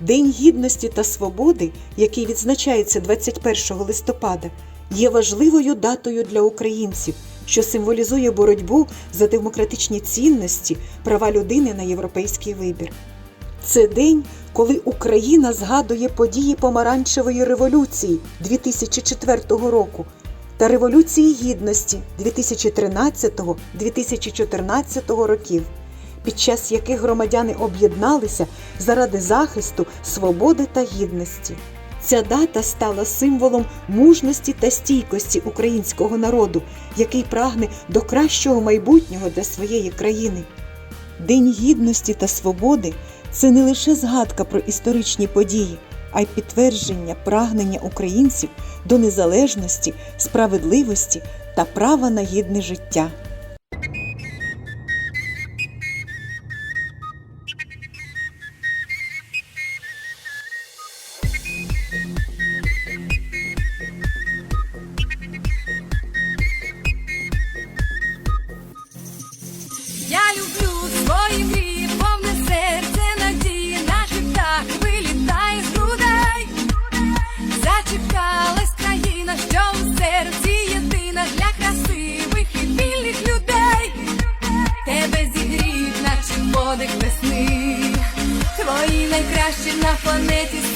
День гідності та свободи, який відзначається 21 листопада, є важливою датою для українців, що символізує боротьбу за демократичні цінності, права людини на європейський вибір. Це день, коли Україна згадує події помаранчевої революції 2004 року та Революції Гідності 2013-2014 років, під час яких громадяни об'єдналися заради захисту свободи та гідності. Ця дата стала символом мужності та стійкості українського народу, який прагне до кращого майбутнього для своєї країни. День гідності та свободи це не лише згадка про історичні події, а й підтвердження прагнення українців до незалежності, справедливості та права на гідне життя. Найкращі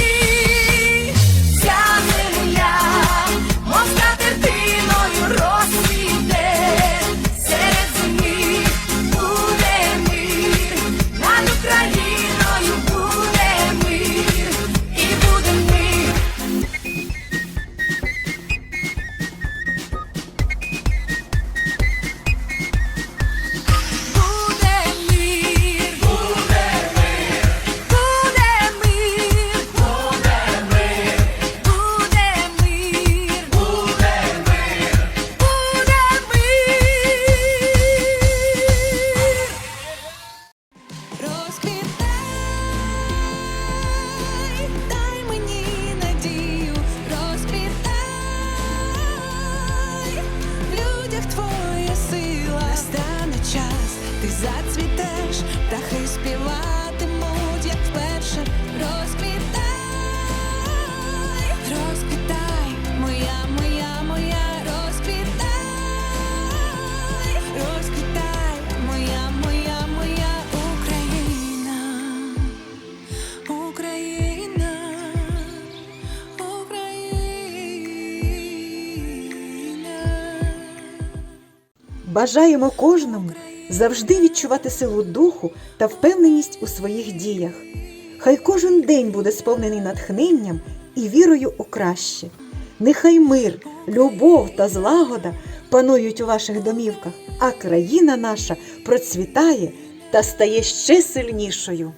Співатимуть, як вперше. Розквітай, розквітай, моя, моя, моя, розквітай, розквітай, моя, моя, моя Україна. Україна, Україна. Бажаємо кожному завжди відчувати силу духу та впевненість у своїх діях. Хай кожен день буде сповнений натхненням і вірою у краще. Нехай мир, любов та злагода панують у ваших домівках, а країна наша процвітає та стає ще сильнішою.